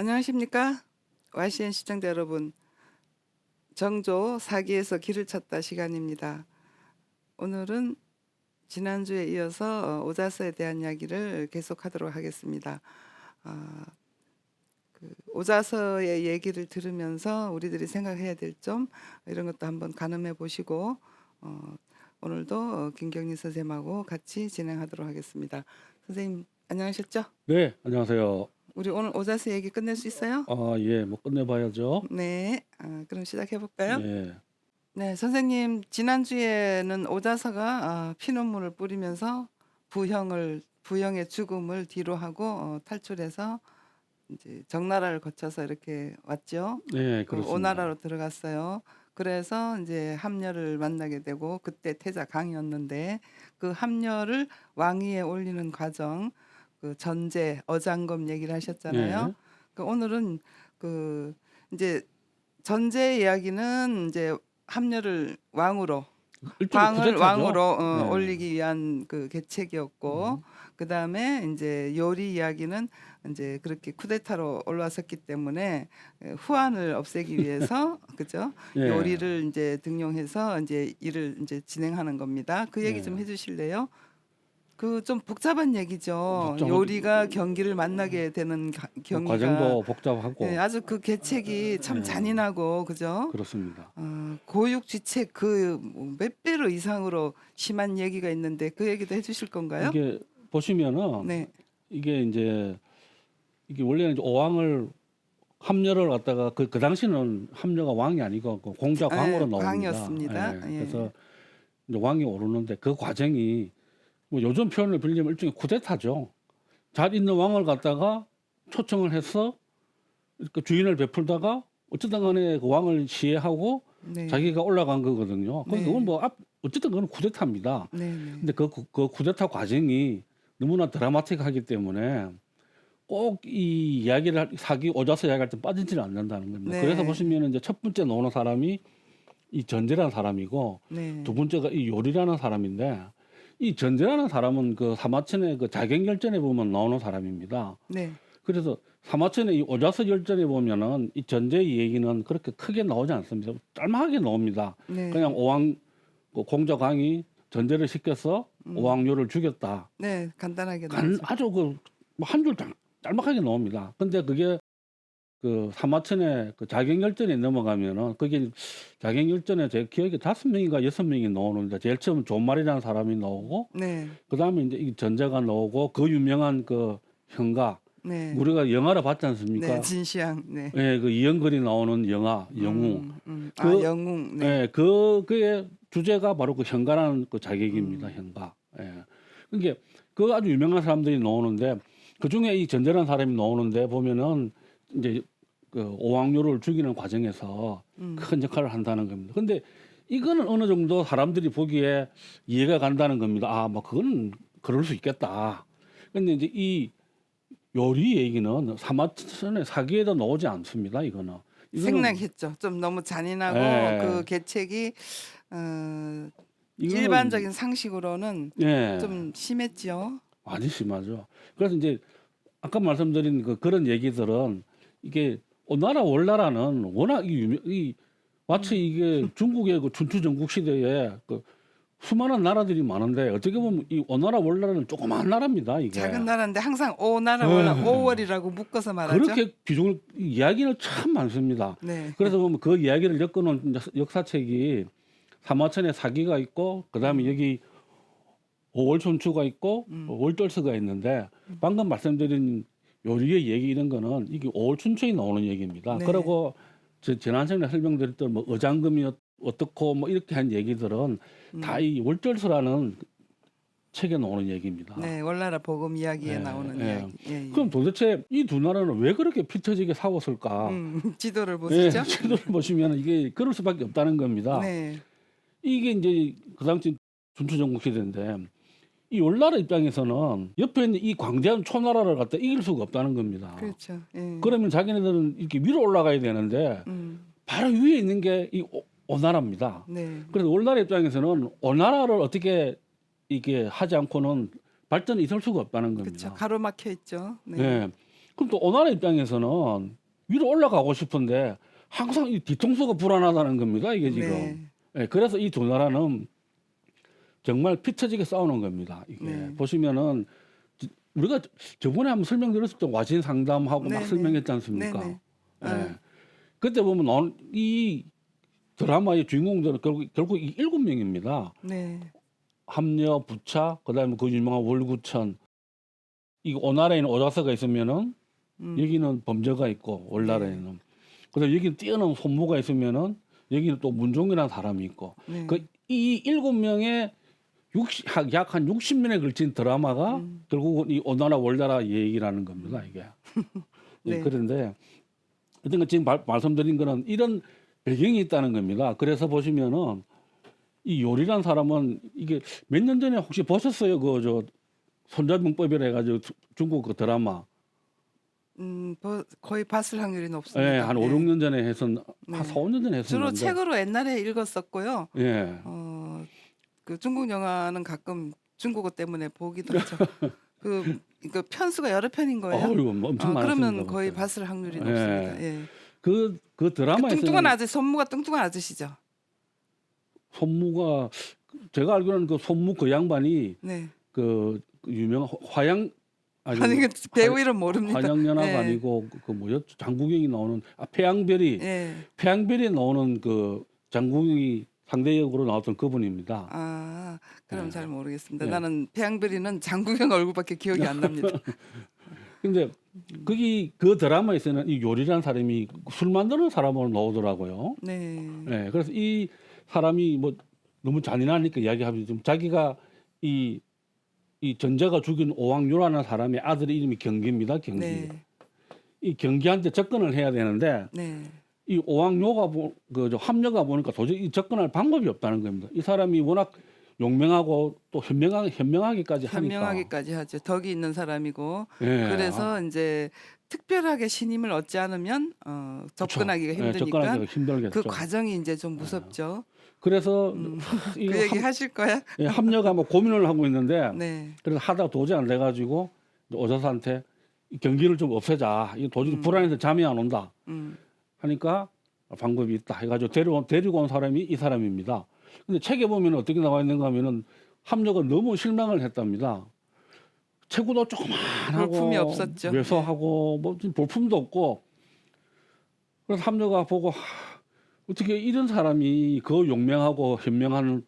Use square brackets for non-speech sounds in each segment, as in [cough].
안녕하십니까? YCN 시청자 여러분. 정조 사기에서 길을 찾다 시간입니다. 오늘은 지난주에 이어서 어, 오자서에 대한 이야기를 계속하도록 하겠습니다. 아, 그 오자서의 얘기를 들으면서 우리들이 생각해야 될 점 이런 것도 한번 가늠해 보시고 어, 오늘도 어, 김경희 선생님하고 같이 진행하도록 하겠습니다. 선생님 안녕하셨죠? 네, 안녕하세요. 우리 오늘 오자서 얘기 끝낼 수 있어요? 아, 예, 뭐 끝내봐야죠. 네, 아, 그럼 시작해 볼까요? 예, 네, 선생님 지난주에는 오자서가 아, 피눈물을 뿌리면서 부형을 부형의 죽음을 뒤로 하고 어, 탈출해서 이제 정나라를 거쳐서 이렇게 왔죠. 네, 그 그렇습니다. 오나라로 들어갔어요. 그래서 이제 함녀를 만나게 되고 그때 태자 강이었는데 그 함녀를 왕위에 올리는 과정, 그 전제 어장검 얘기를 하셨잖아요. 네. 그 오늘은 그 이제 전제 이야기는 이제 함녀를 왕으로 왕을. 왕으로 어, 네. 음. 올리기 위한 그 계책이었고 그 다음에 이제 요리 이야기는 이제 그렇게 쿠데타로 올라섰기 때문에 에, 후한을 없애기 위해서 [laughs] 그죠 예. 요리를 이제 등용해서 이제 일을 이제 진행하는 겁니다. 그 얘기 네. 좀 해주실래요? 그 좀 복잡한 얘기죠. 복잡하죠. 요리가 경기를 만나게 되는 가- 그 경기가 과정도 복잡하고 예, 아주 그 계책이 참 네. 잔인하고 그죠? 그렇습니다. 어, 고육지책 그 몇 배로 이상으로 심한 얘기가 있는데 그 얘기도 해주실 건가요? 이게 보시면은 네, 이게 이제 이게 원래는 이제 오왕을 함녀를 갖다가 그, 그 당시는 함녀가 왕이 아니고 그 공자 예, 광으로 나옵니다. 광이었습니다. 예. 그래서 이제 왕이 오르는데 그 과정이 뭐 요즘 표현을 빌리면 일종의 쿠데타죠. 잘 있는 왕을 갖다가 초청을 해서 그 주인을 베풀다가 어쨌든 간에 그 왕을 시해하고 네, 자기가 올라간 거거든요. 그건 네. 그건 뭐 앞, 어쨌든 그건 쿠데타입니다. 네, 네. 근데 그, 그, 그 쿠데타 과정이 너무나 드라마틱하기 때문에 꼭 이 이야기를 할- 사기 오자서 이야기할 때 빠지지는 않는다는 겁니다. 네. 그래서 보시면 이제 첫 번째 나오는 사람이 이 전제라는 사람이고 네. 두 번째가 이 요리라는 사람인데 이 전제라는 사람은 그 사마천의 그 자경열전에 보면 나오는 사람입니다. 네, 그래서 사마천의 이 오자서 열전에 보면은 이 전제의 얘기는 그렇게 크게 나오지 않습니다. 짤막하게 나옵니다. 네, 그냥 오왕 그 공자광이 전제를 시켜서 음. 오왕료를 죽였다. 네, 간단하게 간. 아주 그 한 줄 짤막하게 나옵니다. 근데 그게 그 사마천의 그 자경열전에 넘어가면은 그게 자경열전에 제 기억에 다섯 명인가 여섯 명이 나오는데 제일 처음 존말이라는 사람이 나오고 네, 그 다음에 이제 이 전자가 나오고 그 유명한 그 형가 네, 우리가 영화를 봤지 않습니까? 네, 진시황, 네, 예, 그 이영걸이 나오는 영화 영웅. 음, 음. 그- 아, 영웅, 네, 예, 그 그의 주제가 바로 그 현가라는 그 자객입니다. 음. 현가. 예. 그게 그 아주 유명한 사람들이 나오는데 그 중에 이 전제라는 사람이 나오는데 보면은 이제 그 오왕료를 죽이는 과정에서 음. 큰 역할을 한다는 겁니다. 근데 이거는 어느 정도 사람들이 보기에 이해가 간다는 겁니다. 아, 뭐 그건 그럴 수 있겠다. 근데 이제 이 요리 얘기는 사마천의 사기에도 나오지 않습니다. 이거는. 이거는 생략했죠. 좀 너무 잔인하고 예. 그 계책이 어, 이거는- 일반적인 상식으로는 예. 좀 심했죠. 많이 심하죠. 그래서 이제 아까 말씀드린 그 그런 얘기들은 이게 오나라 월나라는 워낙 이, 유명, 이 마치 음. 이게 중국의 그 춘추 전국 시대에 그 수많은 나라들이 많은데 어떻게 보면 이 오나라 월나라는 조그마한 나라입니다. 이게 작은 나라인데 항상 오나라 네. 월라 오월이라고 묶어서 말하죠. 그렇게 비중을 이야기는 참 많습니다. 네. 그래서 보면 그 이야기를 엮어놓은 역- 역사책이 사마천의 사기가 있고 그다음에 여기 오월춘추가 있고 음. 월절서가 있는데 방금 말씀드린 요리의 얘기 이런 거는 이게 오월춘추에 나오는 얘기입니다. 네. 그리고 저 지난 시간에 설명드렸던 뭐 어장금이 어- 어떻고 뭐 이렇게 한 얘기들은 음. 다이 월절서라는 책에 나오는 얘기입니다. 네, 월나라 복음 이야기에 예, 나오는 예. 이야기. 예, 예. 그럼 도대체 이 두 나라는 왜 그렇게 피 터지게 싸웠을까? 음, [laughs] 지도를 예, 보시죠. [laughs] 지도를 보시면 이게 그럴 수밖에 없다는 겁니다. 네, 이게 이제 그 당시 준추전국 시대인데 이 월나라 입장에서는 옆에 있는 이 광대한 초나라를 갖다 이길 수가 없다는 겁니다. 그렇죠. 예. 그러면 자기네들은 이렇게 위로 올라가야 되는데 음, 바로 위에 있는 게 이 오나라입니다. 네, 그래서 월나라 입장에서는 오나라를 어떻게 이게 하지 않고는 발전이 있을 수가 없다는 겁니다. 그렇죠. 가로막혀 있죠. 네. 예. 그럼 또 오나라 입장에서는 위로 올라가고 싶은데 항상 이 뒤통수가 불안하다는 겁니다. 이게 지금. 네. 예, 그래서 이 두 나라는 정말 피 터지게 싸우는 겁니다. 이게 네. 보시면은 지- 우리가 저번에 한번 설명드렸을 때 와신 상담하고 네, 막 네. 설명했지 않습니까? 네, 네. 예. 어. 그때 보면 어- 이 드라마의 주인공들은 결국 결국 이 일곱 명입니다. 네. 함녀, 부차, 그다음에 그 유명한 월구천. 이 오나라에는 오자서가 있으면은 음. 여기는 범죄가 있고 월나라에는 그다음 에 여기는 뛰어난 손무가 있으면은 여기는 또 문종이라는 사람이 있고 네. 그이 일곱 명의 약한 60년에 걸친 드라마가 음. 결국은 이 오나라 월나라 얘기라는 겁니다 이게. [laughs] 예, 네. 그런데 어떤 지금 말, 말씀드린 거는 이런 배경이 있다는 겁니다. 그래서 보시면은 이 요리란 사람은 이게 몇 년 전에 혹시 보셨어요? 그 저 손자병법이라 해가지고 주- 중국 그 드라마. 음, 뭐 거의 봤을 확률이 높습니다. 예, 한 5, 6년 전에 네. 한 4, 5년 전에 주로 했었는데. 책으로 옛날에 읽었었고요. 예. 어, 그 중국 영화는 가끔 중국어 때문에 보기도 하죠. [laughs] 그, 그 편수가 여러 편인 거예요. 어이구, 뭐 엄청 어, 많습니다. 그러면 거의 봤을 확률이 예. 높습니다. 예. 그, 그 그 드라마에서 뚱뚱한 아저씨, 손무가 뚱뚱한 아저씨죠. 손무가 제가 알기로는 그 손무 그 양반이 네. 그 유명한 화양 아니, 아니 그 배우 이름 모릅니다. 환양연합 네. 아니고 그, 그 뭐였죠? 장국영이 나오는 아 폐양별이 예. 폐양별이 나오는 그 장국영이 상대 역으로 나왔던 그분입니다. 아, 그럼 네. 잘 모르겠습니다. 네. 나는 배양별이는 장국영 얼굴밖에 기억이 안 납니다. [laughs] 근데 거기 그 드라마에서는 이 요리라는 사람이 술 만드는 사람으로 나오더라고요. 네. 네, 그래서 이 사람이 뭐 너무 잔인하니까 이야기하면 좀 자기가 이, 이 전자가 죽인 오왕유라는 사람의 아들의 이름이 경기입니다. 경기. 네. 이 경기한테 접근을 해야 되는데 네. 이 오왕요가 보, 그저 합녀가 보니까 도저히 이 접근할 방법이 없다는 겁니다. 이 사람이 워낙 용맹하고 또 현명하게 현명하기까지 하니까. 현명하기까지 하죠. 덕이 있는 사람이고 예. 그래서 이제 특별하게 신임을 얻지 않으면 어, 접근하기가 그쵸. 예, 힘드니까 접근하기가 힘들겠죠. 그 과정이 이제 좀 무섭죠. 그래서 음. 이 [laughs] 그 얘기 합- 하실 거야? 예, 합녀가 뭐 고민을 하고 있는데 네. 그래서 하다가 도저히 안 돼가지고 오자사한테 이 경기를 좀 없애자. 이 도저히 음. 불안해서 잠이 안 온다. 음. 하니까 방법이 있다. 해가지고 데리고, 데리고 온 사람이 이 사람입니다. 근데 책에 보면 어떻게 나와 있는가 하면은 합녀가 너무 실망을 했답니다. 체구도 조그만하고 볼품이 없었죠. 왜소하고 뭐 볼품도 없고 그래서 합녀가 보고 하, 어떻게 이런 사람이 그 용맹하고 현명한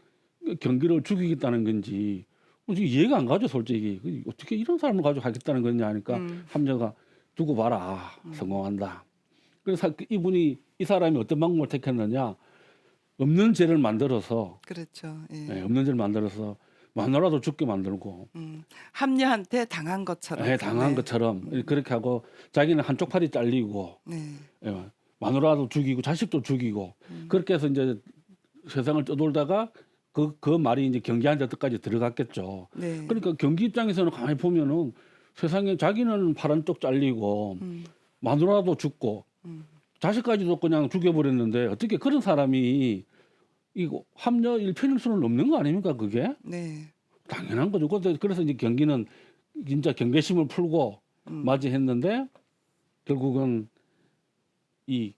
경기를 죽이겠다는 건지 솔직히 이해가 안 가죠 솔직히 그 어떻게 이런 사람을 가지고 하겠다는 거냐 하니까 음. 합녀가 두고 봐라 성공한다. 그래서 그 이분이 이 사람이 어떤 방법을 택했느냐 없는 죄를 만들어서 그렇죠. 예. 예, 없는 죄를 만들어서 마누라도 죽게 만들고 음. 합녀한테 당한 것처럼. 예, 당한 네. 것처럼 그렇게 하고 자기는 한쪽 팔이 잘리고 네. 예, 마누라도 죽이고 자식도 죽이고 음. 그렇게 해서 이제 세상을 떠돌다가 그, 그 말이 이제 경기한테 끝까지 들어갔겠죠. 네. 그러니까 경기 입장에서는 가만히 보면은 세상에 자기는 팔 한쪽 잘리고 음. 마누라도 죽고 음. 자식까지도 그냥 죽여버렸는데 어떻게 그런 사람이 이거 합녀 일편일 수는 없는 거 아닙니까 그게 네. 당연한 거죠. 그래서- 그래서 이제 경기는 진짜 경계심을 풀고 음. 맞이했는데 결국은 이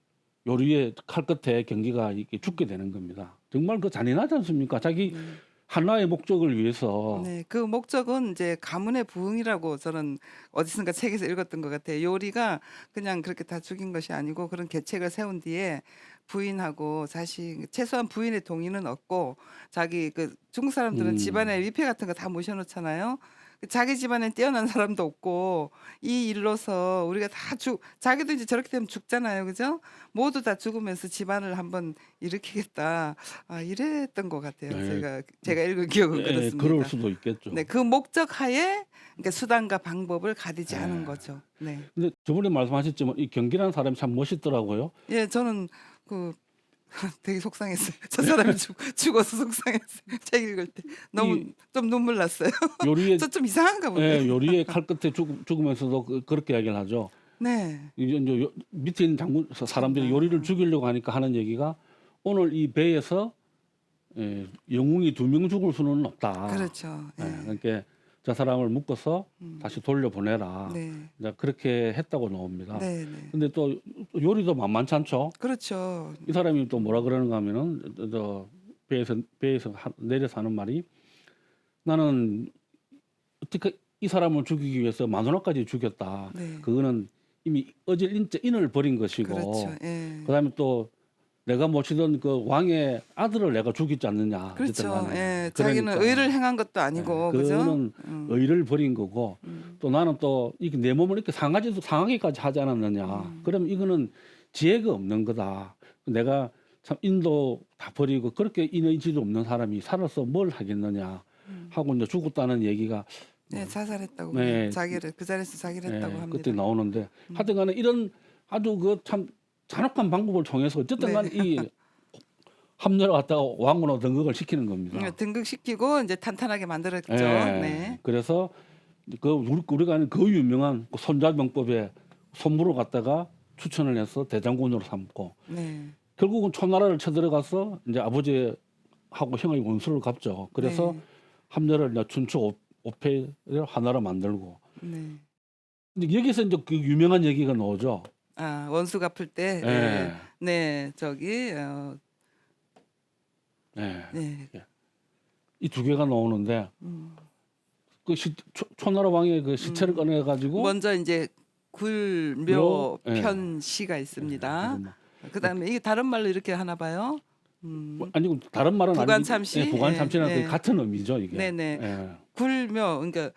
요리의 칼 끝에 경기가 이렇게 죽게 되는 겁니다. 정말 그 잔인하지 않습니까? 자기 음. 하나의 목적을 위해서 네, 그 목적은 이제 가문의 부흥이라고 저는 어디선가 책에서 읽었던 것 같아요. 요리가 그냥 그렇게 다 죽인 것이 아니고 그런 계책을 세운 뒤에 부인하고 자식 최소한 부인의 동의는 얻고 자기 그 중국 사람들은 음. 집안에 위패 같은 거 다 모셔놓잖아요. 자기 집안에 뛰어난 사람도 없고 이 일로서 우리가 다 죽 자기도 이제 저렇게 되면 죽잖아요, 그죠? 모두 다 죽으면서 집안을 한번 일으키겠다. 아 이랬던 것 같아요. 네. 제가 제가 읽은 기억은 예, 그렇습니다. 그럴 수도 있겠죠. 네, 그 목적 하에 그러니까 수단과 방법을 가리지 않은 네. 거죠. 네. 근데 저번에 말씀하셨지만 이 경기라는 사람이 참 멋있더라고요. 예, 저는 그 [laughs] 되게 속상했어요. 저 사람이 [laughs] 죽, 죽어서 속상했어요. [laughs] 책 읽을 때 너무 이- 좀 눈물 났어요. 요리의 저 좀 이상한가 보네. 예, 요리의 칼 끝에 죽, 죽으면서도 그, 그렇게 이야기를 하죠. 네. 이제 이제 요- 밑에 있는 장군 사람들이. 요리를 죽이려고 하니까 하는 얘기가 오늘 이 배에서 예, 영웅이 두 명 죽을 수는 없다. 그렇죠. 예. 예, 그러니까 저 사람을 묶어서 음. 다시 돌려보내라. 네. 이제 그렇게 했다고 나옵니다. 네, 네. 근데 또 요리도 만만치 않죠. 그렇죠. 이 사람이 또 뭐라 그러는가 하면은 저- 저 배에서 배에서 하- 내려서 하는 말이 나는 어떻게 이 사람을 죽이기 위해서 마누라까지 죽였다. 네. 그거는 이미 어질 인자 인을 버린 것이고 그렇죠. 예. 그다음에 또 내가 모시던 그 왕의 아들을 내가 죽이지 않느냐. 그렇죠. 예. 자기는 그러니까. 의를 행한 것도 아니고 예, 그죠? 그거는 음. 의를 버린 거고 음. 또 나는 또 이게 내 몸을 이렇게 상하지도 상하게까지 하지 않았느냐. 음. 그럼 이거는 지혜가 없는 거다. 내가 참 인도 다 버리고 그렇게 인의지도 없는 사람이 살아서 뭘 하겠느냐 음. 하고 이제 죽었다는 얘기가 네, 자살했다고 네. 자기를 그 자리에서 자기를 예, 했다고 합니다. 그때 나오는데 음. 하여튼간에 이런 아주 그참 잔혹한 방법을 통해서 어쨌든간 네. 이 합류를 갖다가 왕으로 등극을 시키는 겁니다. 음, 등극시키고 이제 탄탄하게 만들었죠. 예. 네. 그래서 그 우리 우리가 아는 그 유명한 그 손자병법에 손무를 갖다가 추천을 해서 대장군으로 삼고 네. 결국은 초나라를 쳐들어가서 이제 아버지하고 형의 원수를 갚죠. 그래서 네. 함려를 이제 춘추 오- 오패를 하나로 만들고 네. 근데 여기서 이제 그 유명한 얘기가 나오죠. 아, 원수 갚을 때 예. 네. 네, 저기 어, 예. 네. 이 두 개가 나오는데 음. 그 시, 초, 초나라 왕의 그 시체를 꺼내 가지고 먼저 이제 굴묘 묘, 예. 편시가 있습니다. 그다음에 이게 다른 말로 이렇게 하나 봐요. 음. 뭐, 아니 고 다른 말은 부관참시? 아니고 예, 부관 참시랑 예, 그 예. 같은 의미죠 이게. 네네. 예. 굴묘 그러니까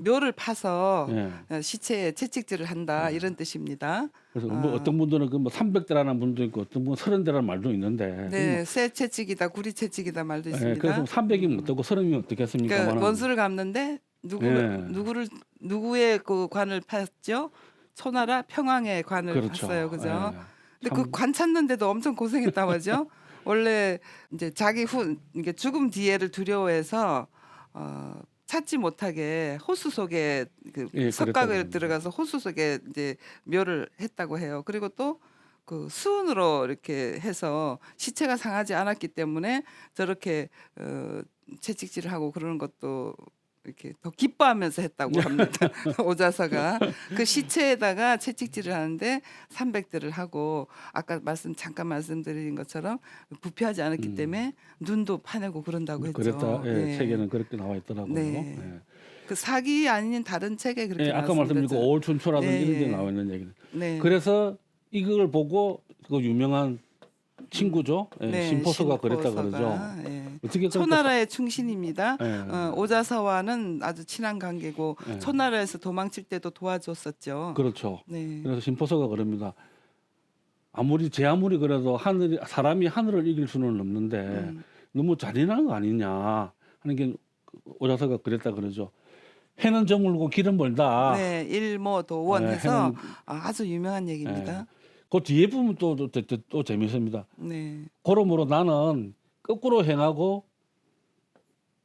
묘를 파서 예. 어, 시체에 채찍질을 한다 네. 이런 뜻입니다. 그래서 뭐 아. 어떤 분들은 그뭐 300대라는 분도 있고 어떤 분은 30대라는 말도 있는데. 네, 새 채찍이다, 구리 채찍이다 말도 예, 있습니다. 그래서 300이면 어떻고 30이면 어떻겠습니까? 그러니까 원수를 갚는데 누구를 예. 누구를 누구의 그 관을 팠죠? 초나라 평왕의 관을 그렇죠. 팠어요, 그죠? 예. 근데 참- 그 관 찾는데도 엄청 고생했다고 하죠. 원래 이제 자기 후 이게 죽음 뒤에를 두려워해서 어, 찾지 못하게 호수 속에 그 예, 석각을 그랬다고 들어가서 호수 속에 이제 묘를 했다고 해요. 그리고 또 그 수은으로 이렇게 해서 시체가 상하지 않았기 때문에 저렇게 어, 채찍질을 하고 그러는 것도 이렇게 더 기뻐하면서 했다고 합니다. [laughs] [laughs] 오자서가 그 시체에다가 채찍질을 하는데 300대를 하고 아까 말씀 잠깐 말씀드린 것처럼 부패하지 않았기 음. 때문에 눈도 파내고 그런다고 했죠. 그랬다. 예, 네. 책에는 그렇게 나와 있더라고요. 네. 예. 그 사기 아닌 다른 책에 그렇게 예, 아까 말씀드린 그. 오울춘초라든지 네, 이런 데 예. 나와 있는 얘기. 네. 그래서 이걸 보고 그 유명한 친구죠. 예, 네, 심포서가 그랬다 심포서가, 그러죠. 예. 어떻게 그렇게 초나라의 충신입니다. 사- 예. 어, 오자서와는 아주 친한 관계고 예. 초나라에서 도망칠 때도 도와줬었죠. 그렇죠. 네. 그래서 심포서가 그럽니다. 아무리 제 아무리 그래도 하늘이 사람이 하늘을 이길 수는 없는데 음. 너무 잔인한 거 아니냐 하는 게 오자서가 그랬다 그러죠. 해는 저물고 길은 멀다. 네, 일모 도원 예, 해서 해는- 아주 유명한 얘기입니다. 그 뒤에 부분 또, 또, 또, 또 재밌습니다. 네. 그러므로 나는 거꾸로 행하고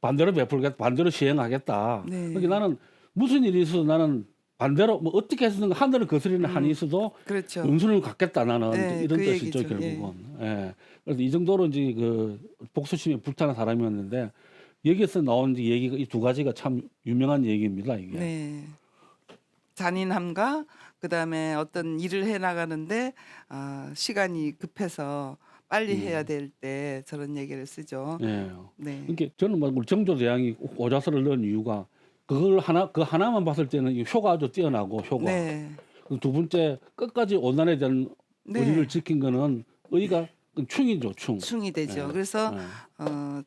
반대로 베풀겠다, 반대로 시행하겠다. 네. 그러니까 나는 무슨 일이 있어도 나는 반대로 뭐 어떻게 해서든 하늘을 거스리는 한이 있어도 그렇죠. 은수를 갖겠다 나는 네, 이런 그 뜻이죠 얘기죠. 결국은. 예. 그래서 이 정도로 이제 그 복수심에 불타는 사람이었는데 여기서 나온 이제 얘기가 이 두 가지가 참 유명한 얘기입니다 이게. 네. 잔인함과 그다음에 어떤 일을 해 나가는데 아, 시간이 급해서 빨리 음. 해야 될때 저런 얘기를 쓰죠. 예. 네. 그러니까 저는 뭐 우리 정조 대왕이 오자서를 넣은 이유가 그걸 하나 그 하나만 봤을 때는 이 효가 아주 뛰어나고 효과. 네. 그두 번째 끝까지 원난에 대한 네. 의리를 지킨 거는 의가 충이죠 충. 충이 되죠. 네. 그래서 예. 어,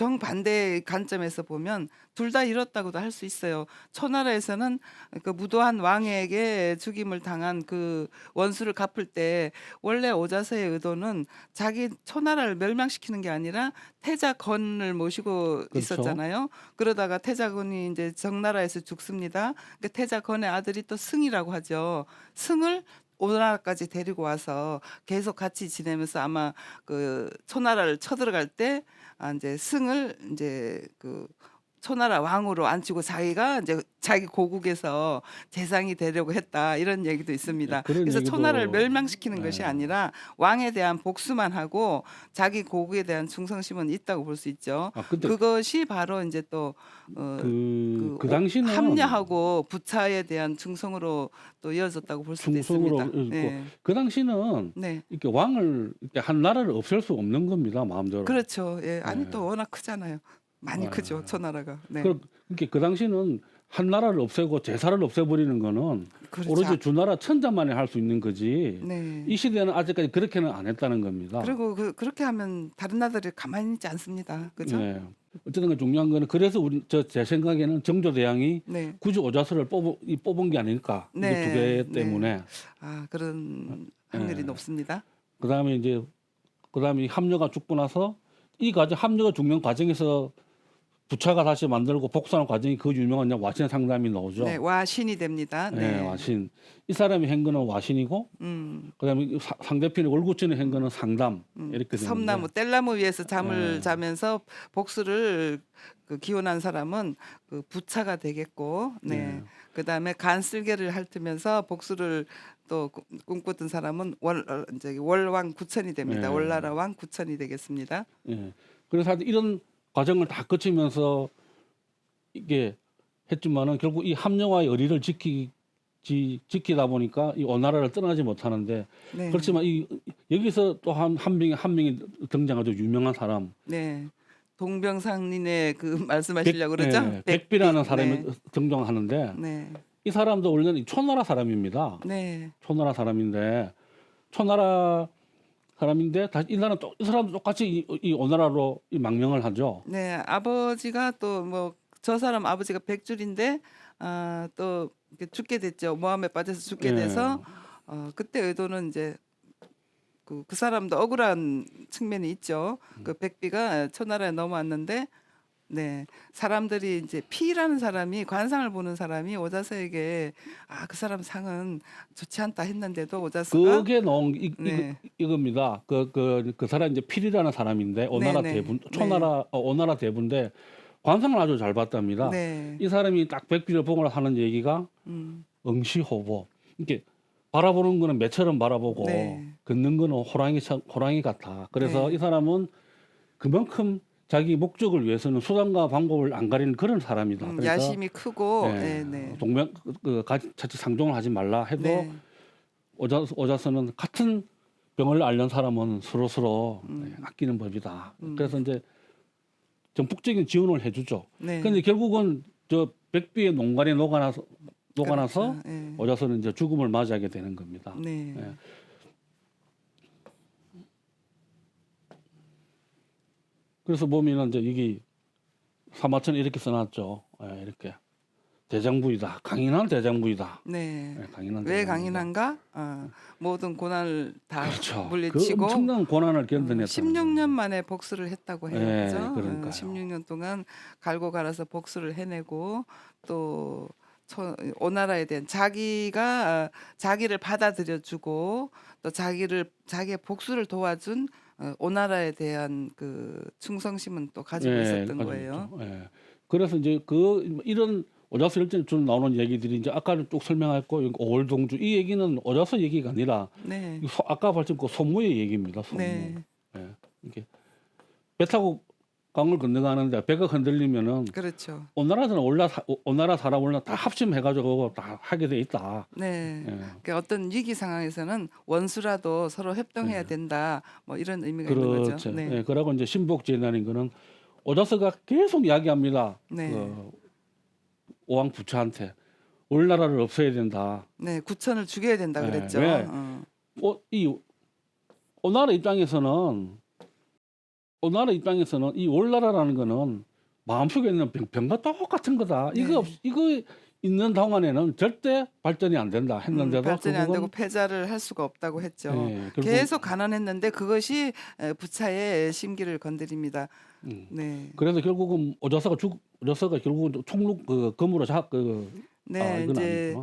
정반대의 관점에서 보면 둘 다 이렇다고도 할 수 있어요. 초나라에서는 그 무도한 왕에게 죽임을 당한 그 원수를 갚을 때 원래 오자서의 의도는 자기 초나라를 멸망시키는 게 아니라 태자건을 모시고 그렇죠. 있었잖아요. 그러다가 태자건이 이제 정나라에서 죽습니다. 그 태자건의 아들이 또 승이라고 하죠. 승을 오나라까지 데리고 와서 계속 같이 지내면서 아마 그 초나라를 쳐들어갈 때 아, 이제 승을 이제 그 초나라 왕으로 앉히고 자기가 이제 자기 고국에서 재상이 되려고 했다 이런 얘기도 있습니다. 네, 그런 그래서 얘기도- 초나라를 멸망시키는 네. 것이 아니라 왕에 대한 복수만 하고 자기 고국에 대한 충성심은 있다고 볼 수 있죠. 아 근데 그것이 바로 이제 또 어, 그, 그 오- 당시는 합리하고 부차에 대한 충성으로 또 이어졌다고 볼 수도 충성으로 있습니다. 네. 그 당시는 네. 이렇게 왕을 이렇게 한 나라를 없앨 수 없는 겁니다 마음대로. 그렇죠. 예. 아니 네. 또 워낙 크잖아요. 많이 네. 크죠. 초나라가. 네. 그, 그러니까 그 당시는 한 나라를 없애고 제사를 없애버리는 거는 그렇죠. 오로지 주나라 천자만이 할 수 있는 거지. 네. 이 시대는 아직까지 그렇게는 안 했다는 겁니다. 그리고 그, 그렇게 하면 다른 나라들이 가만히 있지 않습니다. 그죠? 네. 네. 어쨌든 간 중요한 거는 그래서 우리 저 제 생각에는 정조대왕이 네. 굳이 오자스를 뽑은, 이 뽑은 게 아닐까 네, 이두개 네. 때문에 아, 그런 확률이 네. 높습니다. 그다음에 이제 그다음에 이 합녀가 죽고 나서 이 과정 합녀가 죽는 과정에서 부차가 다시 만들고 복수하는 과정이 그 유명한 와신 상담이 나오죠. 네, 와신이 됩니다. 네, 네. 와신. 이 사람이 한 거는 와신이고 음, 그다음에 사- 상대편이 월구천이 한 거는 상담 음. 이렇게 되는데 섬나무 뗄나무 위에서 잠을 네. 자면서 복수를 그 기원한 사람은 그 부차가 되겠고, 네. 네. 그다음에 간쓸개를 핥으면서 복수를 또 꿈- 꿈꾸던 사람은 월 어, 이제 월왕 구천이 됩니다. 네. 월나라 왕 구천이 되겠습니다. 예. 그래서 이런 과정을 다 거치면서 이게 했지만은 결국 이 합령화의 의리를 지키 지, 지키다 보니까 이 오나라를 떠나지 못하는데 네. 그렇지만 이 여기서 또한 한 명이 한 명이 등장하죠 유명한 사람 네. 동병상린의 그 [laughs] 말씀하시려고 그러죠? 예, 백비 라는 사람이 네. 등장하는데 네. 이 사람도 원래는 초나라 사람입니다. 네. 초나라 사람인데 초나라 사람인데 다시 이 나라 이 사람도 똑같이 이, 이 오나라로 이 망명을 하죠. 네. 아버지가 또 뭐 저 사람 아버지가 백줄인데 아, 또 이렇게 죽게 됐죠. 모함에 빠져서 죽게 예. 돼서 어, 그때 의도는 이제 그, 그 사람도 억울한 측면이 있죠. 음. 그 백비가 초나라에 넘어왔는데 네 사람들이 이제 피라는 사람이 관상을 보는 사람이 오자서에게 아 그 사람 상은 좋지 않다 했는데도 오자서가 그게 나온 이, 네. 이, 겁니다 그 그 그 사람 이제 필이라는 사람인데 오나라 네, 네. 대분 초나라 어, 오나라 대부인데 관상을 아주 잘 봤답니다. 네 이 사람이 딱 백비를 보고 하는 얘기가 음, 응시호보 이렇게 바라보는 거는 매처럼 바라보고 네. 걷는 거는 호랑이 호랑이 같아. 그래서 네. 이 사람은 그만큼 자기 목적을 위해서는 수단과 방법을 안 가리는 그런 사람이다. 음, 그러니까 야심이 크고 네, 네, 네. 동명 그, 자칫 상종을 하지 말라 해도 네. 오자 오자서는 같은 병을 앓는 사람은 서로 서로 음. 네, 아끼는 법이다. 음. 그래서 이제 전폭적인 지원을 해주죠. 네. 근데 결국은 저 백비의 농간에 녹아나서 녹아나서 그렇죠. 네. 오자서는 이제 죽음을 맞이하게 되는 겁니다. 네. 예. 그래서 보면은 이제 여기 사마천에 이렇게 써놨죠. 예, 이렇게 대장부이다. 강인한 대장부이다. 네. 예, 강인한 왜 대장부이다. 강인한가? 아, 모든 고난을 다 그렇죠. 그 물리치고 엄청난 고난을 견뎌냈다. 16년 만에 복수를 했다고 네, 해야죠. 그러니까요. 16년 동안 갈고 갈아서 복수를 해내고 또 초- 오나라에 대한 자기가 아, 자기를 받아들여주고 또 자기를 자기의 복수를 도와준 어, 오나라에 대한 그 충성심은 또 가지고 예, 있었던 가지고 거예요. 있죠. 예. 그래서 이제 그 이런 오자서 일전에 좀 나오는 얘기들이 이제 아까는 쭉 설명했고 오월동주 이 얘기는 오자서 얘기가 아니라 네, 이 소- 아까 말씀 그 소무의 얘기입니다. 소무. 네, 예. 이게 배 타고 강을 건너가는데 배가 흔들리면은 그렇죠. 오나라는 올라 오나라 사람 올라 다 합심해가지고 다 하게 돼 있다. 네. 예. 그 어떤 위기 상황에서는 원수라도 서로 협동해야 된다. 뭐 이런 의미가 있는 그렇죠. 거죠. 네. 예, 그러고 이제 신복제난인 거는 오자서가 계속 이야기합니다. 네. 그 오왕 부처한테 올나라를 없애야 된다. 네, 구천을 죽여야 된다 네, 그랬죠. 왜? 어. 오, 이 오나라 입장에서는 오 나라 입장에서는 이 올나라라는 거는 마음속에 있는 병, 병과 똑같은 거다. 네. 이거 없, 이거 있는 동안에는 절대 발전이 안 된다 음, 했는데도 발전이 안 되고 패자를 할 수가 없다고 했죠. 예, 결국- 계속 가난했는데 그것이 에, 부차의 심기를 건드립니다. 음. 네, 그래서 결국은 오자서가 죽 오자서가 결국은 총록 그 검으로 잡그 네, 아, 이건 이제.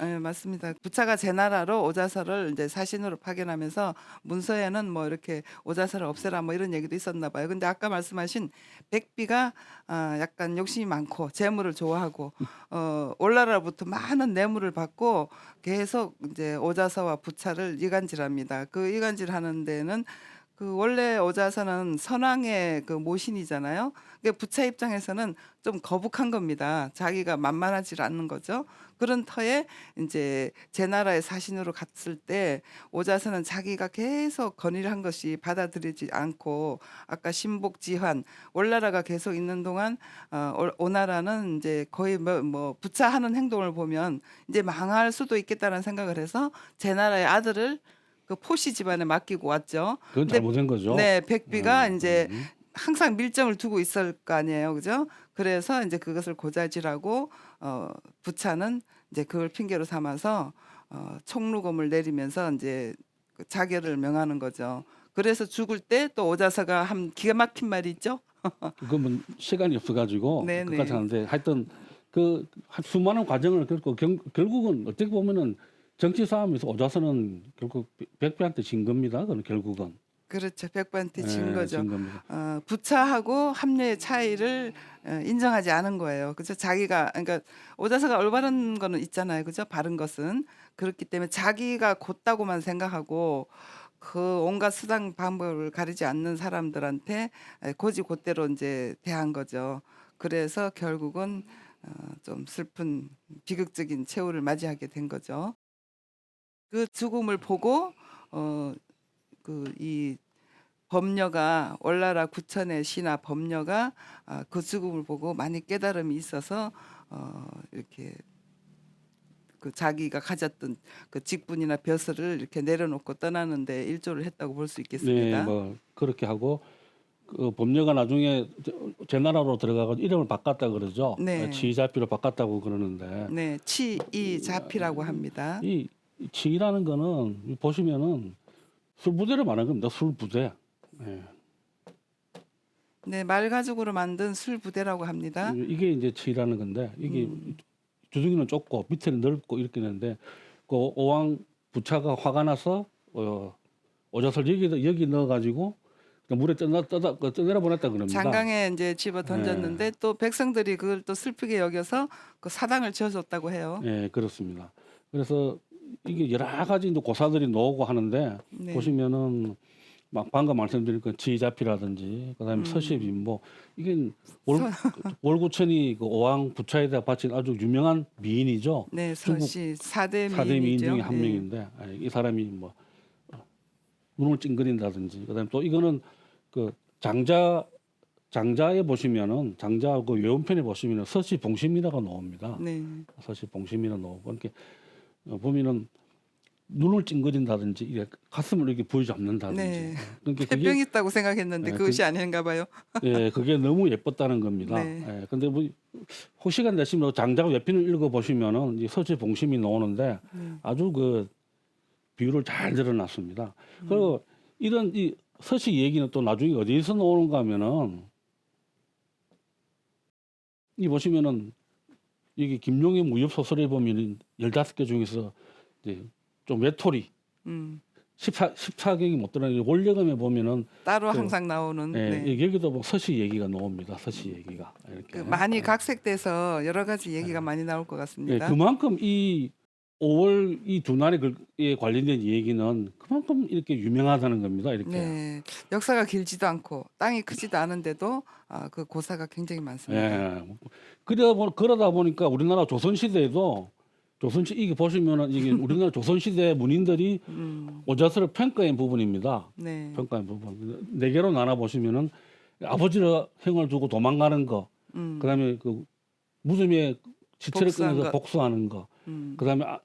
예, 맞습니다. 부차가 제 나라로 오자설을 이제 사신으로 파견하면서 문서에는 뭐 이렇게 오자설을 없애라 뭐 이런 얘기도 있었나 봐요. 근데 아까 말씀하신 백비가 아, 약간 욕심이 많고 재물을 좋아하고 어, 올라라부터 많은 뇌물을 받고 계속 이제 오자서와 부차를 이간질합니다. 그 이간질 하는 데는 그 원래 오자서는 선왕의 그 모신이잖아요. 그 부차 입장에서는 좀 거북한 겁니다. 자기가 만만하지 않는 거죠. 그런 터에 이제 제 나라의 사신으로 갔을 때 오자서는 자기가 계속 건의를 한 것이 받아들이지 않고 아까 신복지환 올나라가 계속 있는 동안 어, 올- 오나라는 이제 거의 뭐, 뭐 부차하는 행동을 보면 이제 망할 수도 있겠다는 생각을 해서 제 나라의 아들을 그 포시 집안에 맡기고 왔죠. 그건 근데- 잘못된 거죠. 네, 백비가 음, 이제 음. 항상 밀정을 두고 있을 거 아니에요, 그죠? 그래서 이제 그것을 고자질하고 어, 부차는 이제 그걸 핑계로 삼아서 어, 총루검을 내리면서 이제 그 자결을 명하는 거죠. 그래서 죽을 때 또 오자서가 한 기가 막힌 말이 있죠. [laughs] 그건 시간이 없어가지고 네네. 끝까지 하는데 하여튼 그 수많은 과정을 겪고 경- 결국은 어떻게 보면은 정치 싸움에서 오자서는 결국 백배한테 진 겁니다. 그는 결국은 그렇죠. 백반한테 예, 진 거죠. 진 겁니다. 어, 부차하고 합례의 차이를 어, 인정하지 않은 거예요. 그죠? 자기가 그러니까 오자서가 올바른 거는 있잖아요. 그죠? 바른 것은 그렇기 때문에 자기가 곧다고만 생각하고 그 온갖 수단 방법을 가리지 않는 사람들한테 에, 고지 곧대로 이제 대한 거죠. 그래서 결국은 어, 좀 슬픈 비극적인 최후를 맞이하게 된 거죠. 그 죽음을 보고 어, 그이 범녀가 월나라 구천의 신하 범녀가 아, 그 죽음을 보고 많이 깨달음이 있어서 어, 이렇게 그 자기가 가졌던 그 직분이나 벼슬을 이렇게 내려놓고 떠나는데 일조를 했다고 볼수 네, 있겠습니다. 뭐 그렇게 하고 그 법녀가 나중에 제 나라로 들어가고 이름을 바꿨다 그러죠. 네. 치자피로 바꿨다고 그러는데 네, 치이 자피라고 합니다. 이 치이라는 거는 보시면은 술 부대를 말하는 겁니다. 술 부대. 예. 네, 말 가죽으로 만든 술 부대라고 합니다. 이게 이제 치이라는 건데 이게 음. 주둥이는 좁고 밑에는 넓고 이렇게 되는데 그 오왕 부차가 화가 나서 어, 오자설 여기 여기 넣어가지고 물에 떠나 떠다 그 떠내려 보냈다 그럽니다. 장강에 이제 집어 던졌는데 네. 또 백성들이 그걸 또 슬프게 여겨서 그 사당을 지어줬다고 해요. 예, 그렇습니다. 그래서 이게 여러 가지 이제 고사들이 나오고 하는데 네. 보시면은 막 방금 말씀드린 그 지자피라든지 그다음에 음. 서시빈뭐 이게 월, 월구천이 그 오왕 부차에다 바친 아주 유명한 미인이죠. 네, 서씨 사대 미인 미인이죠. 중에 한 네. 명인데 아, 이 사람이 뭐 어, 눈을 찡그린다든지 그다음에 또 이거는 그 장자 장자에 보시면은 장자 그 외원편에 보시면은 서시 봉심이라고 나옵니다. 네. 서시 봉심이라 나오고 이렇게 어, 보면은 눈을 찡그린다든지 이게 가슴을 이렇게 부여잡는다든지 네. 그러니까 그게 폐병 있다고 생각했는데 네, 그것이 아닌가 봐요. [laughs] 예, 그게 너무 예뻤다는 겁니다. 네. 예, 근데 뭐 호시간 되시면 장자가 외편을 읽어 보시면은 이 서시 봉심이 나오는데 네. 아주 그 비유를 잘 드러났습니다. 그리고 이런 이 서시 얘기는 또 나중에 어디에서 나오는가 하면은 이 보시면은 여기 김용의 무협 소설에 보면 열다섯 개 중에서 이제 좀 외톨이 음. 14, 14경이 못 들어가는 원려금에 보면은 따로 그, 항상 나오는 예, 네. 여기도 뭐 서시 얘기가 나옵니다. 서시 얘기가 이렇게 그 많이 예. 각색돼서 여러 가지 얘기가 많이 나올 것 예, 같습니다. 그만큼 이 5월 이 두 날에 글- 에 관련된 얘기는 그만큼 이렇게 유명하다는 겁니다. 이렇게. 네, 역사가 길지도 않고 땅이 크지도 않은데도 아, 그 고사가 굉장히 많습니다. 예. 그러다 보 그러다 보니까 우리나라 조선 시대에도 조선 시 이게 보시면은 이게 [laughs] 우리나라 조선 시대 문인들이 음, 오자설을 평가한 부분입니다. 네, 평가한 부분 네 개로 나눠 보시면은 아버지를 형을 두고 도망가는 거, 음, 그다음에 그 무덤에 지체를 복수한 끊어서 것. 복수하는 거, 음, 그다음에 아,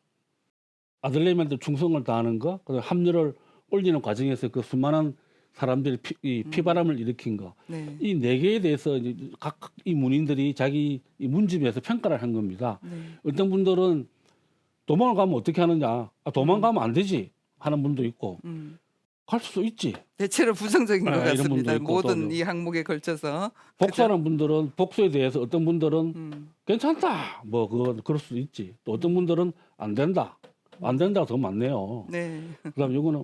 아들내미한테 충성을 다하는 거, 그다음에 합류를 올리는 과정에서 그 수많은 사람들이 피, 이 음. 피바람을 일으킨 거, 네, 이 네 개에 대해서 각 이 문인들이 자기 이 문집에서 평가를 한 겁니다. 네, 어떤 분들은 도망을 가면 어떻게 하느냐, 아, 도망가면 안 되지 하는 분도 있고, 음, 갈 수도 있지. 대체로 부정적인 것 아, 같습니다. 있고 모든 또 이 항목에 걸쳐서 복수하는 분들은 복수에 대해서 어떤 분들은 음, 괜찮다. 뭐 그거 그럴 수도 있지. 또 어떤 분들은 안 된다. 안 된다가 더 많네요. 네, 그다음 요거는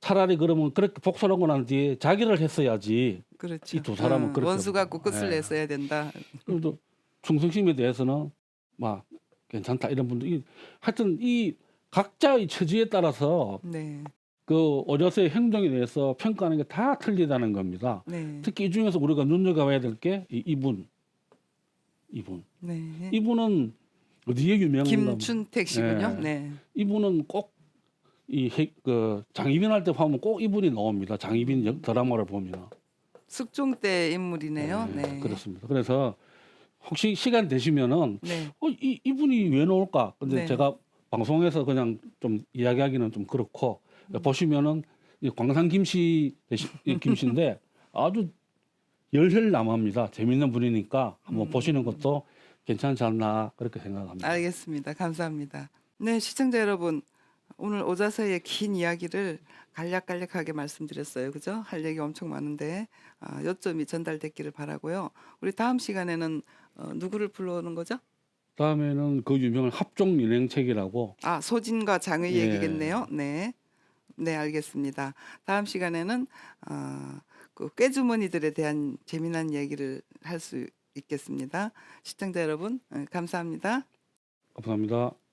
차라리 그러면 그렇게 복수하고 난 뒤에 자기를 했어야지. 그렇죠. 이 두 사람은 어, 그렇게 원수 갖고 끝을 예. 냈어야 된다. 그래도 충성심에 대해서는 막 괜찮다 이런 분들 이 하여튼 이 각자의 처지에 따라서 네, 그 오저스의 행동에 대해서 평가하는 게 다 틀리다는 겁니다. 네, 특히 이 중에서 우리가 눈여겨봐야 될 게 이분, 이분, 네. 이분은 어디에 유명한가? 김춘택 씨군요. 예. 네, 이분은 꼭이그 장희빈 할 때 보면 꼭 이분이 나옵니다. 장희빈 여- 드라마를 보면. 숙종 때 인물이네요. 네, 네, 그렇습니다. 그래서 혹시 시간 되시면은 네, 어, 이 이분이 왜 나올까? 근데 네. 제가 방송에서 그냥 좀 이야기하기는 좀 그렇고 음. 보시면은 이 광산 김씨 김씨인데 [laughs] 아주 열혈 남합니다. 재밌는 분이니까 한번 음. 보시는 것도 괜찮지 않나 그렇게 생각합니다. 알겠습니다. 감사합니다. 네, 시청자 여러분, 오늘 오자서의 긴 이야기를 간략간략하게 말씀드렸어요. 그죠? 할 얘기 엄청 많은데 아, 요점이 전달됐기를 바라고요. 우리 다음 시간에는 어, 누구를 불러오는 거죠? 다음에는 그 유명한 합종 일행책이라고 아, 소진과 장의 예. 얘기겠네요. 네. 네, 알겠습니다. 다음 시간에는 아, 그 꾀주머니들에 대한 재미난 얘기를 할 수 있겠습니다. 시청자 여러분, 예, 감사합니다. 감사합니다.